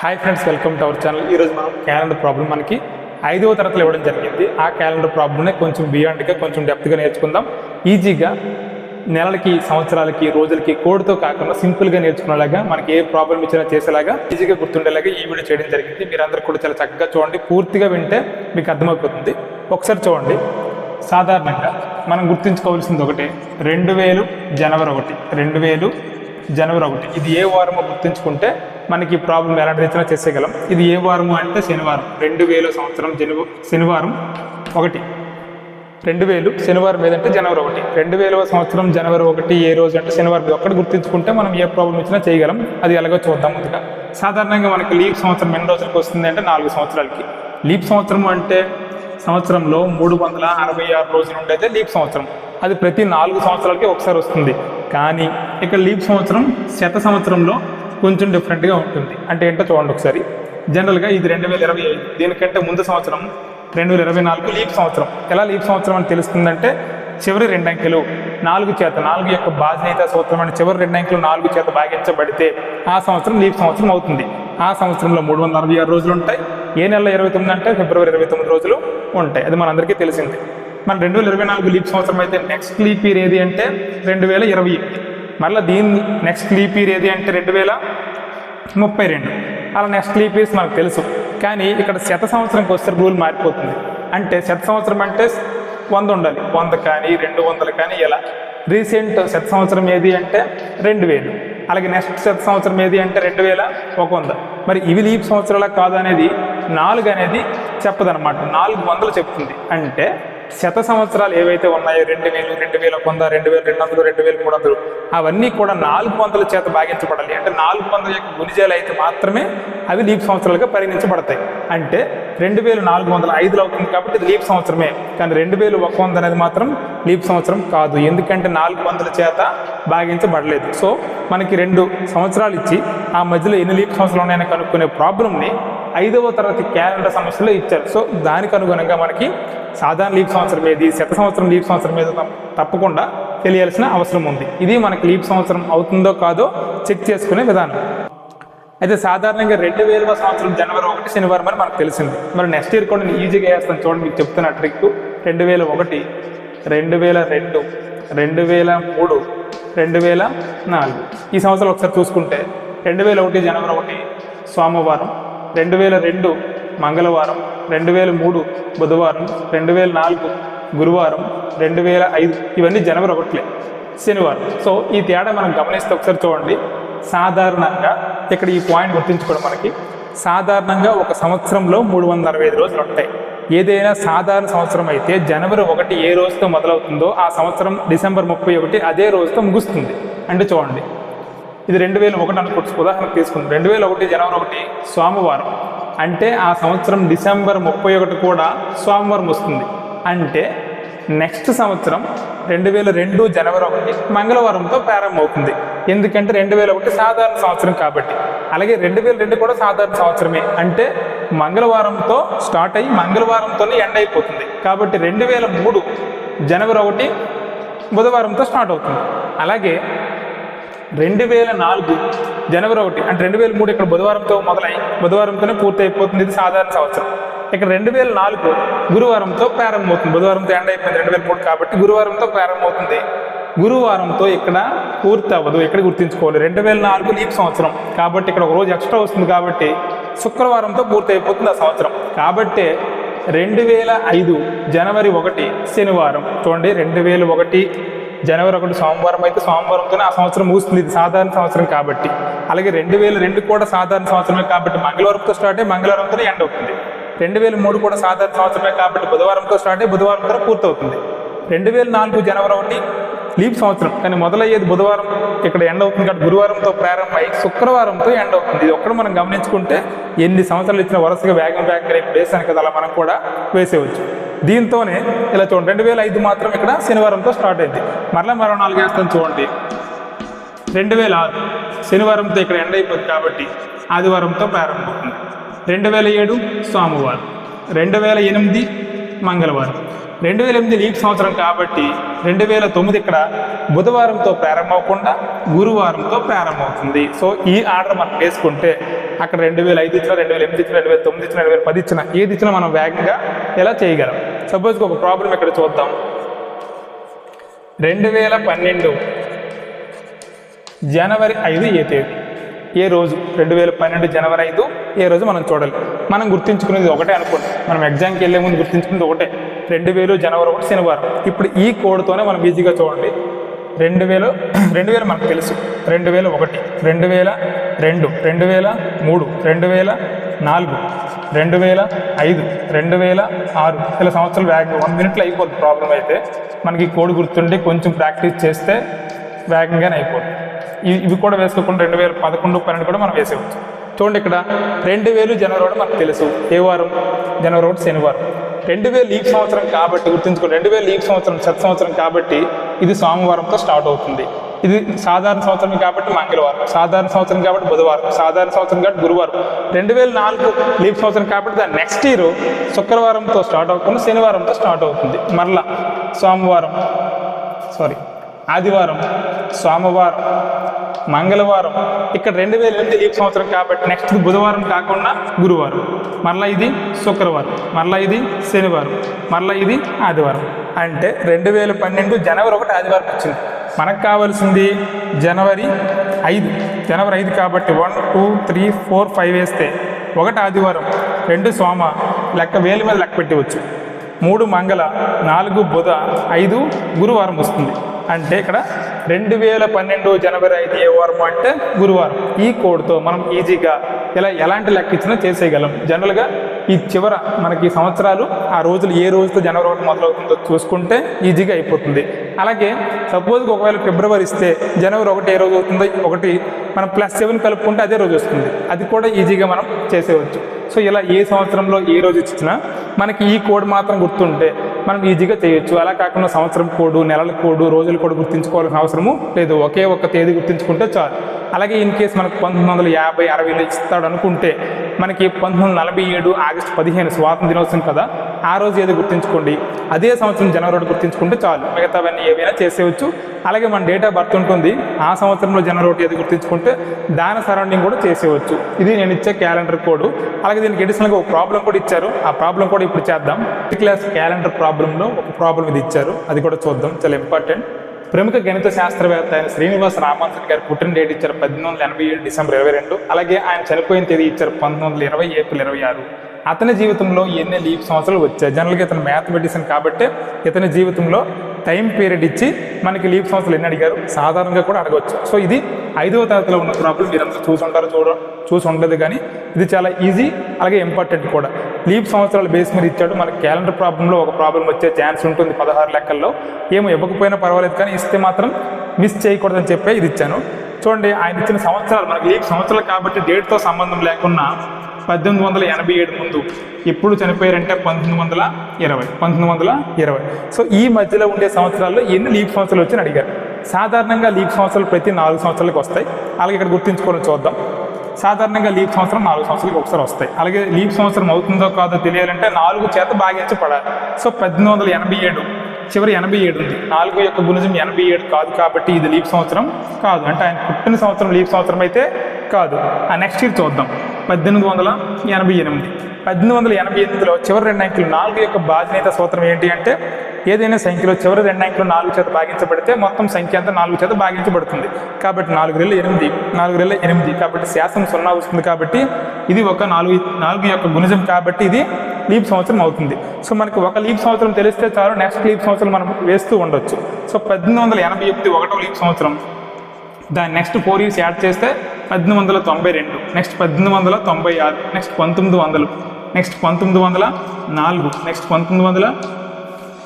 Hi friends welcome to our channel ఈరోజు మనం calendar problem మనకి ఐదవ తరగతిలో ఇవ్వడం జరిగింది. ఆ క్యాలెండర్ ప్రాబ్లమ్ని కొంచెం బియాండ్గా కొంచెం డెప్త్గా నేర్చుకుందాం. ఈజీగా నెలలకి సంవత్సరాలకి రోజులకి కోడ్తో కాకుండా సింపుల్గా నేర్చుకునేలాగా మనకి ఏ ప్రాబ్లం ఇచ్చినా చేసేలాగా ఈజీగా గుర్తుండేలాగా ఈ వీడియో చేయడం జరిగింది. మీరందరూ కూడా చాలా చక్కగా చూడండి. పూర్తిగా వింటే మీకు అర్థమైపోతుంది. ఒకసారి చూడండి. సాధారణంగా మనం గుర్తుంచుకోవాల్సింది ఒకటి. రెండు వేలు జనవరి ఒకటి. రెండు వేలు జనవరి ఒకటి. ఇది ఏ వారమో గుర్తుంచుకుంటే మనకి ప్రాబ్లం ఎలాంటి చేసేయగలం? ఇది ఏ వారము అంటే శనివారం. రెండు వేల సంవత్సరం జనవ శనివారం ఒకటి. రెండు వేలు శనివారం ఏదంటే జనవరి ఒకటి. రెండు వేల సంవత్సరం జనవరి ఒకటి ఏ రోజు అంటే శనివారం ఒక్కటి గుర్తుంచుకుంటే మనం ఏ ప్రాబ్లం ఇచ్చినా చేయగలం. అది ఎలాగో చూద్దాం ముందుగా. సాధారణంగా మనకి లీప్ సంవత్సరం ఎన్ని రోజులకు వస్తుంది అంటే నాలుగు సంవత్సరాలకి. లీప్ సంవత్సరం అంటే సంవత్సరంలో మూడు వందల అరవై ఆరు రోజులు ఉండేదే లీప్ సంవత్సరం. అది ప్రతి నాలుగు సంవత్సరాలకి ఒకసారి వస్తుంది. కానీ ఇక్కడ లీప్ సంవత్సరం శత సంవత్సరంలో కొంచెం డిఫరెంట్గా ఉంటుంది. అంటే ఏంటో చూడండి ఒకసారి. జనరల్గా ఇది రెండు వేల ఇరవై ఐదు. దీనికంటే ముందు సంవత్సరం రెండు వేల ఇరవై నాలుగు లీప్ సంవత్సరం. ఎలా లీప్ సంవత్సరం అని తెలుస్తుందంటే చివరి రెండు అంకెలు నాలుగు చేత నాలుగు యొక్క బాధ్యత సంవత్సరం అంటే చివరి రెండు అంకెలు నాలుగు చేత భాగించబడితే ఆ సంవత్సరం లీప్ సంవత్సరం అవుతుంది. ఆ సంవత్సరంలో మూడు వందల అరవై ఆరు రోజులు ఉంటాయి. ఏ నెల ఇరవై తొమ్మిది అంటే ఫిబ్రవరి ఇరవై తొమ్మిది రోజులు ఉంటాయి. అది మనందరికీ తెలిసింది. మన రెండు వేల ఇరవై నాలుగు లీప్ సంవత్సరం అయితే నెక్స్ట్ లీప్ ఇయర్ ఏది అంటే రెండు వేల ఇరవై ఎనిమిది. మళ్ళీ దీని నెక్స్ట్ లీప్ ఇయర్ ఏది అంటే రెండు వేల ముప్పై రెండు. అలా నెక్స్ట్ లీప్ ఇయర్స్ మనకు తెలుసు. కానీ ఇక్కడ శత సంవత్సరంకి వస్తే రూల్ మారిపోతుంది. అంటే శత సంవత్సరం అంటే వంద ఉండాలి. వంద కానీ రెండు వందలు కానీ ఇలా రీసెంట్ శత సంవత్సరం ఏది అంటే రెండు వేలు. అలాగే నెక్స్ట్ శత సంవత్సరం ఏది అంటే రెండు వేల ఒక వంద. మరి ఇవి లీప్ సంవత్సరాల కాదు అనేది నాలుగు అనేది చెప్పదన్నమాట. నాలుగు వందలు చెప్తుంది. అంటే శత సంవత్సరాలు ఏవైతే ఉన్నాయో రెండు వేలు రెండు వేల వంద రెండు వేల రెండు వందలు రెండు వేల మూడు వందలు అవన్నీ కూడా నాలుగు వందల చేత భాగించబడాలి. అంటే నాలుగు వందల యొక్క గుణిజాలు అయితే మాత్రమే అవి లీప్ సంవత్సరాలుగా పరిగణించబడతాయి. అంటే రెండు వేలు నాలుగు వందల ఐదులో అవుతుంది కాబట్టి ఇది లీప్ సంవత్సరమే. కానీ రెండు వేలు ఒక వంద అనేది మాత్రం లీప్ సంవత్సరం కాదు. ఎందుకంటే నాలుగు వందల చేత భాగించబడలేదు. సో మనకి రెండు సంవత్సరాలు ఇచ్చి ఆ మధ్యలో ఎన్ని లీప్ సంవత్సరాలు ఉన్నాయని కనుక్కునే ప్రాబ్లమ్ని ఐదవ తరగతి క్యాలెండర్ సమస్యలో ఇచ్చారు. సో దానికి అనుగుణంగా మనకి సాధారణ లీప్ సంవత్సరం ఏది? శత సంవత్సరం లీప్ సంవత్సరం మీద తప్పకుండా తెలియాల్సిన అవసరం ఉంది. ఇది మనకి లీప్ సంవత్సరం అవుతుందో కాదో చెక్ చేసుకునే విధానం. అయితే సాధారణంగా రెండు వేల సంవత్సరం జనవరి ఒకటి శనివారం అని మనకు తెలిసింది. మరి నెక్స్ట్ ఇయర్ కూడా నేను ఈజీగా వేస్తాను చూడండి మీకు చెప్తున్న ట్రిక్ రెండు వేల ఒకటి రెండు వేల రెండు రెండు వేల మూడు రెండు వేల నాలుగు. ఈ సంవత్సరం ఒకసారి చూసుకుంటే రెండు వేల ఒకటి జనవరి ఒకటి సోమవారం. రెండు వేల రెండు మంగళవారం రెండు వేల మూడు బుధవారం రెండు వేల నాలుగు గురువారం రెండు వేల ఐదు. ఇవన్నీ జనవరి ఒకట్లే శనివారం. సో ఈ తేడా మనం గమనిస్తే ఒకసారి చూడండి. సాధారణంగా ఇక్కడ ఈ పాయింట్ గుర్తించుకోవడం మనకి. సాధారణంగా ఒక సంవత్సరంలో మూడు వందల అరవై ఐదు రోజులు ఉంటాయి. ఏదైనా సాధారణ సంవత్సరం అయితే జనవరి ఒకటి ఏ రోజుతో మొదలవుతుందో ఆ సంవత్సరం డిసెంబర్ ముప్పై ఒకటి అదే రోజుతో ముగుస్తుంది. అంటే చూడండి. ఇది రెండు వేల ఒకటి అనుకోవచ్చు ఉదాహరణకు తీసుకుంది. రెండు వేల ఒకటి జనవరి ఒకటి సోమవారం. అంటే ఆ సంవత్సరం డిసెంబర్ ముప్పై ఒకటి కూడా సోమవారం వస్తుంది. అంటే నెక్స్ట్ సంవత్సరం రెండు వేల రెండు జనవరి ఒకటి మంగళవారంతో ప్రారంభమవుతుంది. ఎందుకంటే రెండు వేల ఒకటి సాధారణ సంవత్సరం కాబట్టి. అలాగే రెండు వేల రెండు కూడా సాధారణ సంవత్సరమే. అంటే మంగళవారంతో స్టార్ట్ అయ్యి మంగళవారంతోనే ఎండ్ అయిపోతుంది. కాబట్టి రెండు వేల మూడు జనవరి ఒకటి బుధవారంతో స్టార్ట్ అవుతుంది. అలాగే రెండు వేల నాలుగు జనవరి ఒకటి అంటే రెండు వేల మూడు ఇక్కడ బుధవారంతో మొదలై బుధవారంతోనే పూర్తి అయిపోతుంది ఇది సాధారణ సంవత్సరం. ఇక్కడ రెండు వేల నాలుగు గురువారంతో ప్రారంభమవుతుంది. బుధవారంతో ఎండ్ అయిపోయింది రెండు వేల మూడు కాబట్టి గురువారంతో ప్రారంభమవుతుంది. గురువారంతో ఇక్కడ పూర్తి అవ్వదు ఇక్కడ గుర్తుంచుకోవాలి. రెండు వేల నాలుగు లీప్ సంవత్సరం. కాబట్టి ఇక్కడ ఒక రోజు ఎక్స్ట్రా వస్తుంది కాబట్టి శుక్రవారంతో పూర్తి అయిపోతుంది ఆ సంవత్సరం. కాబట్టి రెండు వేల ఐదు జనవరి ఒకటి శనివారం. చూడండి రెండు వేల ఒకటి జనవరి ఒకటి సోమవారం అయితే సోమవారంతోనే ఆ సంవత్సరం ముగుస్తుంది. ఇది సాధారణ సంవత్సరం కాబట్టి. అలాగే రెండు వేల రెండు కూడా సాధారణ సంవత్సరమే కాబట్టి మంగళవారంతో స్టార్ట్ అయ్యి మంగళవారంతో ఎండ్ అవుతుంది. రెండు వేల మూడు కూడా సాధారణ సంవత్సరమే కాబట్టి బుధవారంతో స్టార్ట్ అయ్యి బుధవారంతో పూర్తవుతుంది. రెండు వేల నాలుగు జనవరి ఒకటి లీప్ సంవత్సరం. కానీ మొదలయ్యేది బుధవారం ఇక్కడ ఎండ్ అవుతుంది కాబట్టి గురువారంతో ప్రారంభమై శుక్రవారంతో ఎండ్ అవుతుంది. ఇది ఒక్కడ మనం గమనించుకుంటే ఎన్ని సంవత్సరాలు ఇచ్చిన వరుసగా వేగం వేగంగా రేపు వేసాను కదా అలా మనం కూడా వేసేవచ్చు దీంతోనే ఇలా చూడండి రెండు వేల ఐదు మాత్రం ఇక్కడ శనివారంతో స్టార్ట్ అయింది. మరలా మరో నాలుగు వేస్తాను చూడండి. రెండు వేల ఆరు శనివారంతో ఇక్కడ ఎండ్ అయిపోతుంది కాబట్టి ఆదివారంతో ప్రారంభమవుతుంది. రెండు వేల ఏడు సోమవారం రెండు వేల ఎనిమిది మంగళవారం. రెండు వేల ఎనిమిది లీప్ సంవత్సరం కాబట్టి రెండు వేల తొమ్మిది ఇక్కడ బుధవారంతో ప్రారంభమవకుండా గురువారంతో ప్రారంభమవుతుంది. సో ఈ ఆర్డర్ మనం వేసుకుంటే అక్కడ రెండు వేల ఐదు ఇచ్చిన రెండు వేల ఎనిమిది ఇచ్చిన రెండు వేల తొమ్మిది ఇచ్చిన రెండు వేల పది ఇచ్చిన ఏది ఇచ్చినా మనం వేగంగా ఎలా చేయగలం? సపోజ్ ఒక ప్రాబ్లం ఇక్కడ చూద్దాం. రెండు వేల పన్నెండు జనవరి ఐదు ఏ తేదీ? ఏ రోజు? రెండు వేల పన్నెండు జనవరి ఐదు ఏ రోజు మనం చూడాలి. మనం గుర్తుంచుకునేది ఒకటే అనుకోండి. మనం ఎగ్జామ్కి వెళ్ళే ముందు గుర్తించుకునేది ఒకటే. రెండు వేలు జనవరి ఒకటి శనివారం. ఇప్పుడు ఈ కోడ్తోనే మనం ఈజీగా చూడండి. రెండు వేలు రెండు వేలు మనకు తెలుసు. రెండు వేల ఒకటి. రెండు వేల రెండు రెండు వేల మూడు రెండు వేల నాలుగు రెండు వేల ఐదు రెండు వేల ఆరు. ఇలా సంవత్సరాలు వేగంగా వన్ మినిట్లో అయిపోద్ది ప్రాబ్లం అయితే మనకి కోడ్ గుర్తుండి కొంచెం ప్రాక్టీస్ చేస్తే వేగంగానే అయిపోతుంది ఇవి కూడా వేసుకోకుండా రెండు వేల పదకొండు పన్నెండు కూడా మనం వేసేవచ్చు చూడండి ఇక్కడ రెండు వేలు జనవరి ఒకటి మనకు తెలుసు. ఏ వారం? జనవరి ఒకటి శనివారం. రెండు వేలు లీప్ సంవత్సరం కాబట్టి గుర్తుంచుకోండి రెండు వేలు లీప్ సంవత్సరం శత సంవత్సరం కాబట్టి ఇది సోమవారంతో స్టార్ట్ అవుతుంది. ఇది సాధారణ సంవత్సరం కాబట్టి మంగళవారం సాధారణ సంవత్సరం కాబట్టి బుధవారం సాధారణ సంవత్సరం కాబట్టి గురువారం. రెండు వేల నాలుగు లీప్ సంవత్సరం కాబట్టి దాని నెక్స్ట్ ఇయర్ శుక్రవారంతో స్టార్ట్ అవ్వకుండా శనివారంతో స్టార్ట్ అవుతుంది. మరలా సోమవారం సారీ ఆదివారం సోమవారం మంగళవారం. ఇక్కడ రెండు వేల ఎనిమిది లీప్ సంవత్సరం కాబట్టి నెక్స్ట్ బుధవారం కాకుండా గురువారం. మరలా ఇది శుక్రవారం. మరలా ఇది శనివారం. మరలా ఇది ఆదివారం. అంటే రెండు వేల పన్నెండు జనవరి ఒకటి ఆదివారం వచ్చింది. మనకు కావాల్సింది జనవరి ఐదు. జనవరి ఐదు కాబట్టి one two three four five వేస్తే ఒకటి ఆదివారం రెండు సోమ లెక్క వేలు మీద లెక్క పెట్టవచ్చు. మూడు మంగళ నాలుగు బుధ ఐదు గురువారం వస్తుంది. అంటే ఇక్కడ రెండు వేల పన్నెండు జనవరి ఐదు ఏ వారం అంటే గురువారం. ఈ కోడ్తో మనం ఈజీగా ఇలా ఎలాంటి లెక్క ఇచ్చినా చేసేయగలం. జనరల్గా ఈ చివర మనకి సంవత్సరాలు ఆ రోజులు ఏ రోజుతో జనవరి ఒకటి మొదలవుతుందో చూసుకుంటే ఈజీగా అయిపోతుంది. అలాగే సపోజ్ ఒకవేళ ఫిబ్రవరి ఇస్తే జనవరి ఒకటి ఏ రోజు అవుతుందో ఒకటి మనం ప్లస్ సెవెన్ కలుపుకుంటే అదే రోజు వస్తుంది. అది కూడా ఈజీగా మనం చేసేయవచ్చు. సో ఇలా ఏ సంవత్సరంలో ఏ రోజు ఇచ్చినా మనకి ఈ కోడ్ మాత్రం గుర్తుంటే మనం ఈజీగా చేయొచ్చు. అలా కాకుండా సంవత్సరం కోడు నెలల కోడు రోజుల కూడా గుర్తుంచుకోవాల్సిన అవసరము లేదు. ఒకే ఒక్క తేదీ గుర్తుంచుకుంటే చాలు. అలాగే ఇన్ కేసు మనకు పంతొమ్మిది వందల యాభై అరవైలో ఇస్తాడు అనుకుంటే మనకి పంతొమ్మిది వందల నలభై ఏడు ఆగస్టు పదిహేను స్వాతంత్ర దినోత్సవం కదా ఆ రోజు ఏదో గుర్తుంచుకోండి? అదే సంవత్సరం జనవరి ఒకటి గుర్తుంచుకుంటే చాలు. మిగతావన్నీ ఏవైనా చేసేయచ్చు. అలాగే మన డేట్ ఆఫ్ బర్త్ ఉంటుంది. ఆ సంవత్సరంలో జనవరి ఒకటి ఏది గుర్తుంచుకుంటే దాని సరౌండింగ్ కూడా చేసేయచ్చు. ఇది నేను ఇచ్చే క్యాలెండర్ కోడ్ అలాగే దీనికి అడిషనల్గా ఒక ప్రాబ్లం కూడా ఇచ్చారు. ఆ ప్రాబ్లం కూడా ఇప్పుడు చేద్దాం. క్లాస్ క్యాలెండర్ ప్రాబ్లంలో ఒక ప్రాబ్లం ఇది ఇచ్చారు. అది కూడా చూద్దాం. చాలా ఇంపార్టెంట్ ప్రముఖ గణిత శాస్త్రవేత్త అయిన శ్రీనివాస రామానుజన్ గారు పుట్టిన డేట్ ఇచ్చారు పద్దెనిమిది వందల ఎనభై ఏడు డిసెంబర్ ఇరవై రెండు. అలాగే ఆయన చనిపోయిన తేదీ ఇచ్చారు పంతొమ్మిది వందల ఇరవై ఏప్రిల్ ఇరవై ఆరు. అతని జీవితంలో ఎన్ని లీప్ సంవత్సరాలు వచ్చాయి? జనరల్గా ఇతను మ్యాథమెటిషియన్ కాబట్టి ఇతని జీవితంలో టైం పీరియడ్ ఇచ్చి మనకి లీప్ సంవత్సరాలు ఎన్ని అడిగారు? సాధారణంగా కూడా అడగవచ్చు సో ఇది ఐదవ తరగతిలో ఉన్న ప్రాబ్లం మీరందరూ చూసి ఉంటారు చూడ చూసి ఉండదు కానీ ఇది చాలా ఈజీ అలాగే ఇంపార్టెంట్ కూడా. లీప్ సంవత్సరాల బేస్ మీద ఇచ్చాడు. మనకి క్యాలెండర్ ప్రాబ్లంలో ఒక ప్రాబ్లం వచ్చే ఛాన్స్ ఉంటుంది పదహారు లెక్కల్లో. ఏమో ఇవ్వకపోయినా పర్వాలేదు కానీ ఇస్తే మాత్రం మిస్ చేయకూడదని చెప్పే ఇది ఇచ్చాను. చూడండి ఆయన ఇచ్చిన సంవత్సరాలు మనకి లీప్ సంవత్సరాలు కాబట్టి డేట్తో సంబంధం లేకుండా పద్దెనిమిది వందల ఎనభై ఏడు ముందు. ఎప్పుడు చనిపోయారంటే పంతొమ్మిది వందల ఇరవై. పంతొమ్మిది వందల ఇరవై. సో ఈ మధ్యలో ఉండే సంవత్సరాల్లో ఎన్ని లీప్ సంవత్సరాలు వచ్చి అడిగారు. సాధారణంగా లీప్ సంవత్సరాలు ప్రతి నాలుగు సంవత్సరాలకు వస్తాయి. అలాగే ఇక్కడ గుర్తుంచుకోవాలని చూద్దాం. సాధారణంగా లీప్ సంవత్సరం నాలుగు సంవత్సరాలకు ఒకసారి వస్తాయి. అలాగే లీప్ సంవత్సరం అవుతుందో కాదో తెలియాలంటే నాలుగు చేత భాగించబడాలి సో పద్దెనిమిది వందల ఎనభై ఏడు. చివరి ఎనభై ఏడు ఉంది. నాలుగు యొక్క గుణజం ఎనభై ఏడు కాదు కాబట్టి ఇది లీప్ సంవత్సరం కాదు. అంటే ఆయన పుట్టిన సంవత్సరం లీప్ సంవత్సరం అయితే కాదు. ఆ నెక్స్ట్ ఇయర్ చూద్దాం. పద్దెనిమిది వందల ఎనభై ఎనిమిది. పద్దెనిమిది వందల ఎనభై ఎనిమిదిలో చివరి రెండు అంకెలు నాలుగు యొక్క బాధ్యత సూత్రం ఏంటి అంటే ఏదైనా సంఖ్యలో చివరి రెండు అంకెలు నాలుగు చేత భాగించబడితే మొత్తం సంఖ్య అంతా నాలుగు చేత భాగించబడుతుంది. కాబట్టి నాలుగు రెళ్ళు ఎనిమిది నాలుగు రెళ్ళ ఎనిమిది. కాబట్టి శాసనం సున్నా వస్తుంది కాబట్టి ఇది ఒక నాలుగు నాలుగు యొక్క గుణిజం కాబట్టి ఇది లీప్ సంవత్సరం అవుతుంది. సో మనకి ఒక లీప్ సంవత్సరం తెలిస్తే చాలు నెక్స్ట్ లీప్ సంవత్సరం మనం వేస్తూ ఉండొచ్చు. సో పద్దెనిమిది వందల ఎనభై ఎనిమిది ఒకటో లీప్ సంవత్సరం. దాని నెక్స్ట్ ఫోర్ ఇయర్స్ యాడ్ చేస్తే పద్దెనిమిది వందల తొంభై రెండు నెక్స్ట్ పద్దెనిమిది వందల తొంభై ఆరు నెక్స్ట్ పంతొమ్మిది వందలు నెక్స్ట్ పంతొమ్మిది వందల నాలుగు నెక్స్ట్ పంతొమ్మిది వందల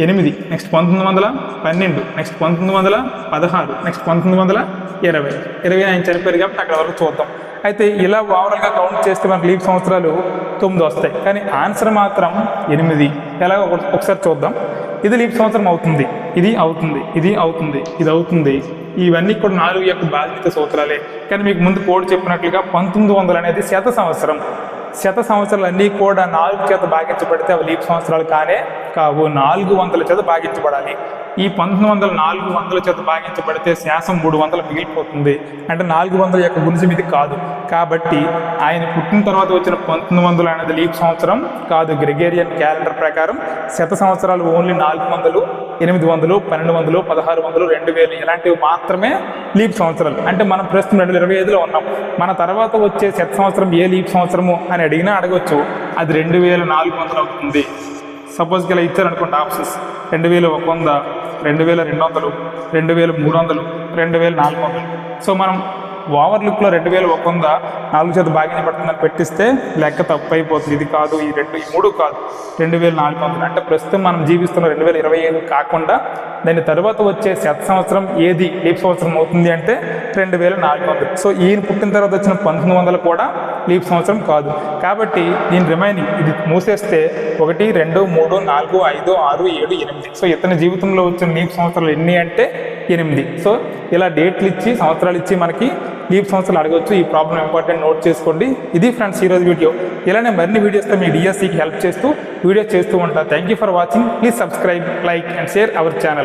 ఎనిమిది నెక్స్ట్ పంతొమ్మిది వందల పన్నెండు నెక్స్ట్ పంతొమ్మిది వందల పదహారు నెక్స్ట్ పంతొమ్మిది వందల ఇరవై. ఇరవై ఆయన చనిపోయారు కాబట్టి అక్కడ వరకు చూద్దాం. అయితే ఇలా ఓవరాల్గా కౌంట్ చేస్తే మనకు లీవ్ సంవత్సరాలు తొమ్మిది వస్తాయి. కానీ ఆన్సర్ మాత్రం ఎనిమిది. ఎలా ఒక- ఒకసారి చూద్దాం. ఇది లీప్ సంవత్సరం అవుతుంది. ఇది అవుతుంది ఇది అవుతుంది ఇది అవుతుంది. ఇవన్నీ కూడా నాలుగు యొక్క బాధ్యత సూత్రాలే. కానీ మీకు ముందు కోడ్ చెప్పినట్లుగా పంతొమ్మిది వందలు అనేది శత సంవత్సరం. శత సంవత్సరాలు అన్నీ కూడా నాలుగు చేత భాగించబడితే అవి లీప్ సంవత్సరాలు కానే కావు. నాలుగు వందల చేత భాగించబడాలి. ఈ పంతొమ్మిది వందల నాలుగు వందల చేత భాగించబడితే శాసం మూడు వందలు మిగిలిపోతుంది. అంటే నాలుగు వందల యొక్క గుణిజం ఇది కాదు. కాబట్టి ఆయన పుట్టిన తర్వాత వచ్చిన పంతొమ్మిది వందలు అనేది లీప్ సంవత్సరం కాదు. గ్రెగేరియన్ క్యాలెండర్ ప్రకారం శత సంవత్సరాలు ఓన్లీ నాలుగు వందలు ఎనిమిది వందలు పన్నెండు వందలు పదహారు వందలు రెండు వేలు ఇలాంటివి మాత్రమే లీప్ సంవత్సరాలు. అంటే మనం ప్రస్తుతం రెండు వేల ఇరవై ఐదులో ఉన్నాం. మన తర్వాత వచ్చే శత సంవత్సరం ఏ లీప్ సంవత్సరము అని అడిగినా అడగవచ్చు అది రెండు వేల నాలుగు వందలు అవుతుంది. సపోజ్కి ఇలా ఇచ్చారనుకోండి ఆప్షన్స్. రెండు వేల ఒక వంద రెండు వేల రెండు వందలు రెండు వేల మూడు వందలు రెండు వేల నాలుగు వందలు సో మనం ఓవర్ లుక్లో రెండు వేల ఒక వంద నాలుగు చేత భాగ్యం పడుతుందని పెట్టిస్తే లెక్క తప్పు అయిపోతుంది ఇది కాదు ఈ రెండు ఈ మూడు కాదు. రెండు వేల నాలుగు వందలు. అంటే ప్రస్తుతం మనం జీవిస్తున్న రెండు వేల ఇరవై ఐదు కాకుండా దాని తర్వాత వచ్చే శత సంవత్సరం ఏది లీప్ సంవత్సరం అవుతుంది అంటే రెండు వేల నాలుగు వందలు. సో ఈయన పుట్టిన తర్వాత వచ్చిన పంతొమ్మిది వందలు కూడా లీప్ సంవత్సరం కాదు. కాబట్టి దీని రిమైనింగ్ ఇది మూసేస్తే ఒకటి రెండు మూడు నాలుగు ఐదు ఆరు ఏడు ఎనిమిది. సో ఇతని జీవితంలో వచ్చిన లీప్ సంవత్సరాలు ఎన్ని అంటే ఎనిమిది. సో ఇలా డేట్లు ఇచ్చి సంవత్సరాలు ఇచ్చి మనకి లీప్ సంవత్సరాలు అడగవచ్చు ఈ ప్రాబ్లం ఇంపార్టెంట్ నోట్ చేసుకోండి. ఇది ఫ్రెండ్స్ ఈరోజు వీడియో ఇలానే మరిన్ని వీడియోస్తో మీ డిఎస్సికి హెల్ప్ చేస్తూ వీడియోస్ చేస్తూ ఉంటాను thank you for watching please subscribe like and share our channel